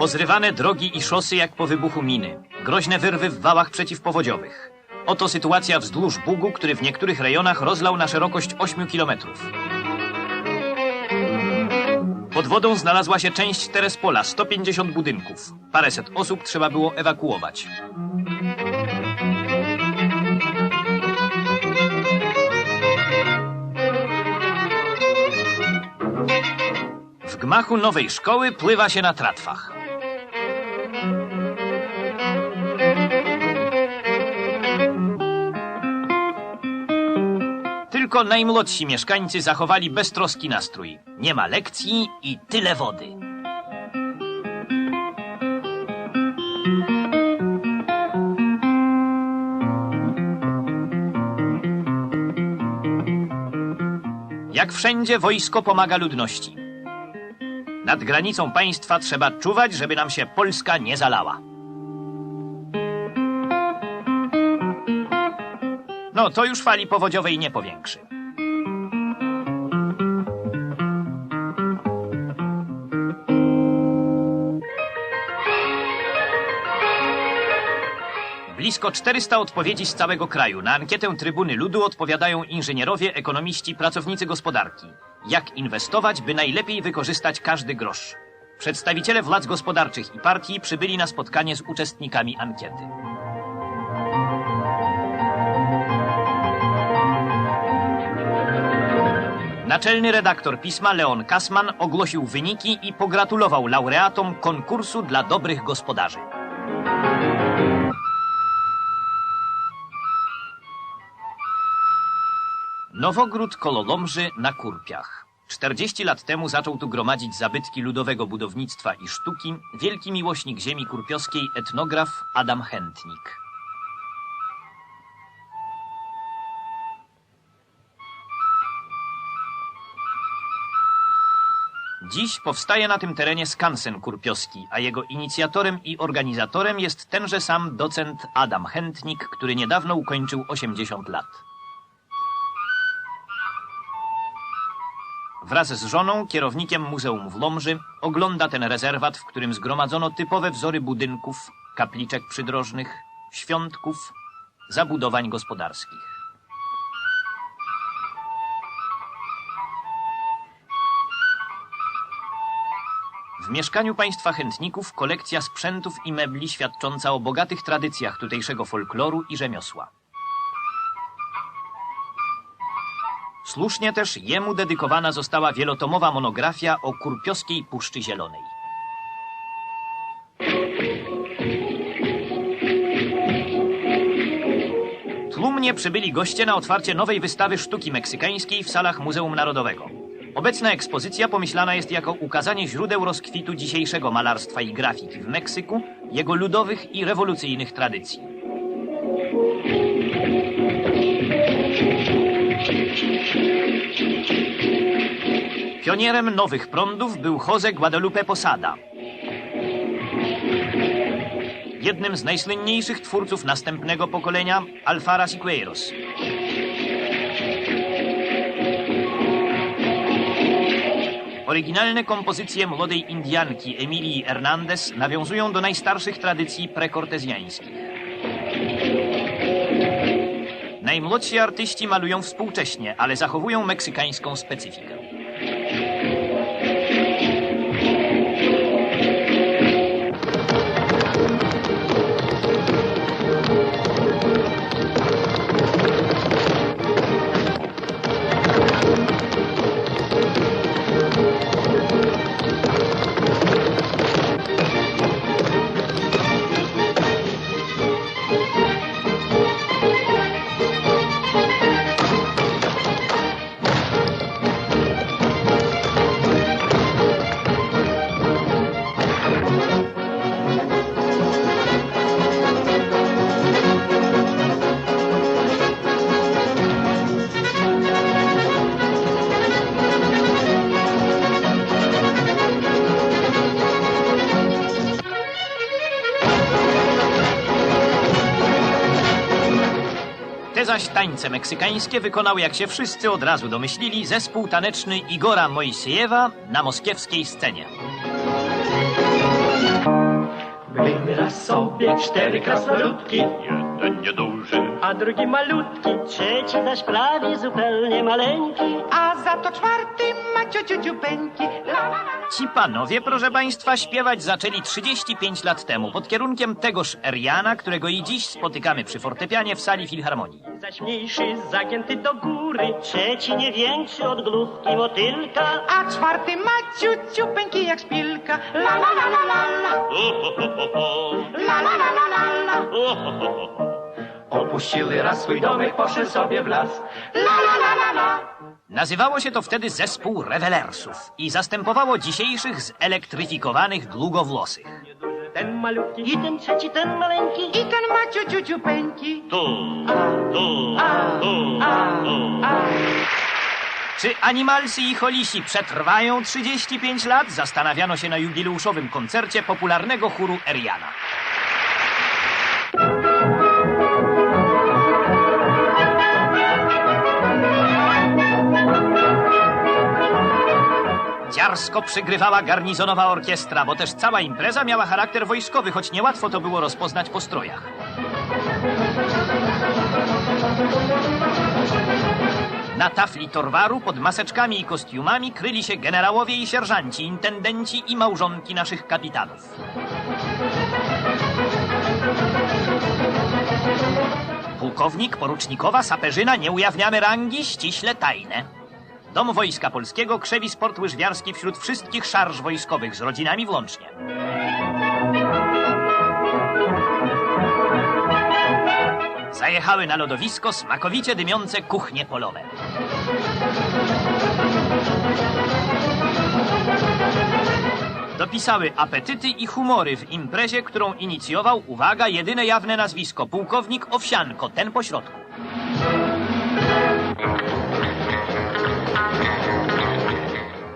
Pozrywane drogi i szosy jak po wybuchu miny. Groźne wyrwy w wałach przeciwpowodziowych. Oto sytuacja wzdłuż Bugu, który w niektórych rejonach rozlał na szerokość 8 kilometrów. Pod wodą znalazła się część Terespola, 150 budynków. Paręset osób trzeba było ewakuować. W gmachu nowej szkoły pływa się na tratwach. Tylko najmłodsi mieszkańcy zachowali beztroski nastrój. Nie ma lekcji i tyle wody. Jak wszędzie wojsko pomaga ludności. Nad granicą państwa trzeba czuwać, żeby nam się Polska nie zalała. No, to już fali powodziowej nie powiększy. Blisko 400 odpowiedzi z całego kraju. Na ankietę Trybuny Ludu odpowiadają inżynierowie, ekonomiści, pracownicy gospodarki. Jak inwestować, by najlepiej wykorzystać każdy grosz? Przedstawiciele władz gospodarczych i partii przybyli na spotkanie z uczestnikami ankiety. Naczelny redaktor pisma Leon Kasman ogłosił wyniki i pogratulował laureatom konkursu dla dobrych gospodarzy. Nowogród koło Lomży na Kurpiach. 40 lat temu zaczął tu gromadzić zabytki ludowego budownictwa i sztuki wielki miłośnik ziemi kurpiowskiej etnograf Adam Chętnik. Dziś powstaje na tym terenie skansen kurpiowski, a jego inicjatorem i organizatorem jest tenże sam docent Adam Chętnik, który niedawno ukończył 80 lat. Wraz z żoną, kierownikiem Muzeum w Lomży, ogląda ten rezerwat, w którym zgromadzono typowe wzory budynków, kapliczek przydrożnych, świątków, zabudowań gospodarskich. W mieszkaniu państwa chętników kolekcja sprzętów i mebli świadcząca o bogatych tradycjach tutejszego folkloru i rzemiosła. Słusznie też jemu dedykowana została wielotomowa monografia o kurpiowskiej Puszczy Zielonej. Tłumnie przybyli goście na otwarcie nowej wystawy sztuki meksykańskiej w salach Muzeum Narodowego. Obecna ekspozycja pomyślana jest jako ukazanie źródeł rozkwitu dzisiejszego malarstwa i grafiki w Meksyku, jego ludowych i rewolucyjnych tradycji. Pionierem nowych prądów był Jose Guadalupe Posada. Jednym z najsłynniejszych twórców następnego pokolenia Alfara Siqueiros. Oryginalne kompozycje młodej Indianki Emilii Hernandez nawiązują do najstarszych tradycji prekortezjańskich. Najmłodsi artyści malują współcześnie, ale zachowują meksykańską specyfikę. Zaś tańce meksykańskie wykonał, jak się wszyscy od razu domyślili, zespół taneczny Igora Mojsiejewa na moskiewskiej scenie. Raz sobie cztery krasnoludki, Jeden a drugi malutki, trzeci zaś prawie zupełnie maleńki. A za to czwarty ma la, la, la. Ci panowie, proszę państwa, śpiewać zaczęli 35 lat temu pod kierunkiem tegoż Eriana, którego i dziś spotykamy przy fortepianie w sali Filharmonii. Zaś mniejszy zagięty do góry, trzeci nie większy od główki motylka. A czwarty ma ciuciupeńki jak szpilka. La la la la la la. La la la la la la. Opuścili raz swój domek, poszedł sobie w las. La la la la la. Nazywało się to wtedy zespół rewelersów i zastępowało dzisiejszych zelektryfikowanych długowłosych. Ten malutki i ten trzeci, ten maleńki. I ten ma ciuciuciupeńki. tu, tu, A, tu, a, tu. a. Czy Animalsy i Holisi przetrwają 35 lat? Zastanawiano się na jubileuszowym koncercie popularnego chóru Eriana. Dziarsko przygrywała garnizonowa orkiestra, bo też cała impreza miała charakter wojskowy, choć niełatwo to było rozpoznać po strojach. Na tafli torwaru pod maseczkami i kostiumami kryli się generałowie i sierżanci, intendenci i małżonki naszych kapitanów. Pułkownik, porucznikowa, saperzyna, nie ujawniamy rangi, ściśle tajne. Dom Wojska Polskiego krzewi sport łyżwiarski wśród wszystkich szarż wojskowych, z rodzinami włącznie. Zajechały na lodowisko smakowicie dymiące kuchnie polowe. Dopisały apetyty i humory w imprezie, którą inicjował, uwaga, jedyne jawne nazwisko, pułkownik Owsianko, ten pośrodku.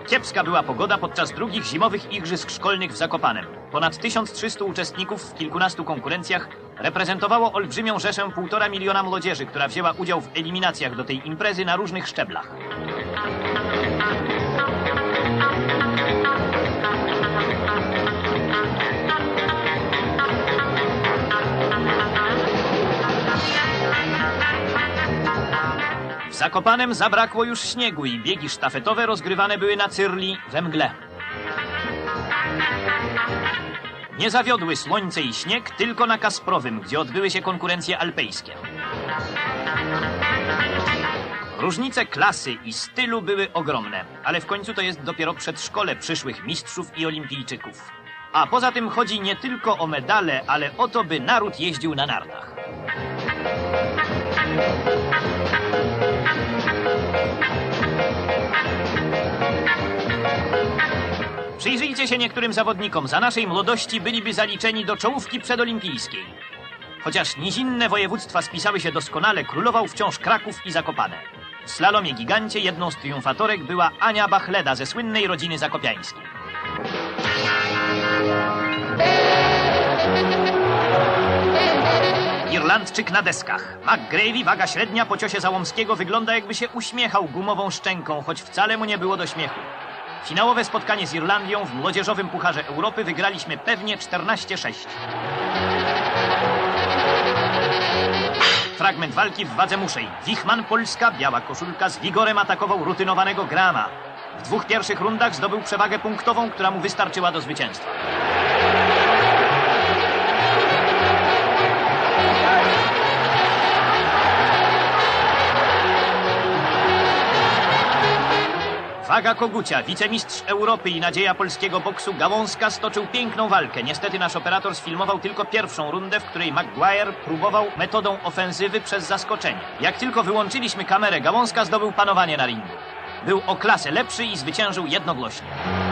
Kiepska była pogoda podczas drugich zimowych igrzysk szkolnych w Zakopanem. Ponad 1300 uczestników w kilkunastu konkurencjach reprezentowało olbrzymią rzeszę półtora miliona młodzieży, która wzięła udział w eliminacjach do tej imprezy na różnych szczeblach. Zakopanem zabrakło już śniegu i biegi sztafetowe rozgrywane były na Cyrli we mgle. Nie zawiodły słońce i śnieg tylko na Kasprowym, gdzie odbyły się konkurencje alpejskie. Różnice klasy i stylu były ogromne, ale w końcu to jest dopiero przedszkole przyszłych mistrzów i olimpijczyków. A poza tym chodzi nie tylko o medale, ale o to, by naród jeździł na nartach. Przyjrzyjcie się niektórym zawodnikom. Za naszej młodości byliby zaliczeni do czołówki przedolimpijskiej. Chociaż nizinne województwa spisały się doskonale, królował wciąż Kraków i Zakopane. W slalomie gigancie jedną z triumfatorek była Ania Bachleda ze słynnej rodziny zakopiańskiej. Irlandczyk na deskach. McGravy, waga średnia po ciosie Załomskiego, wygląda jakby się uśmiechał gumową szczęką, choć wcale mu nie było do śmiechu. Finałowe spotkanie z Irlandią w młodzieżowym Pucharze Europy wygraliśmy pewnie 14-6. Fragment walki w wadze muszej. Wichman Polska, biała koszulka, z wigorem atakował rutynowanego Grama. W dwóch pierwszych rundach zdobył przewagę punktową, która mu wystarczyła do zwycięstwa. Waga Kogucia, wicemistrz Europy i nadzieja polskiego boksu Gałązka stoczył piękną walkę. Niestety nasz operator sfilmował tylko pierwszą rundę, w której Maguire próbował metodą ofensywy przez zaskoczenie. Jak tylko wyłączyliśmy kamerę, Gałązka zdobył panowanie na ringu. Był o klasę lepszy i zwyciężył jednogłośnie.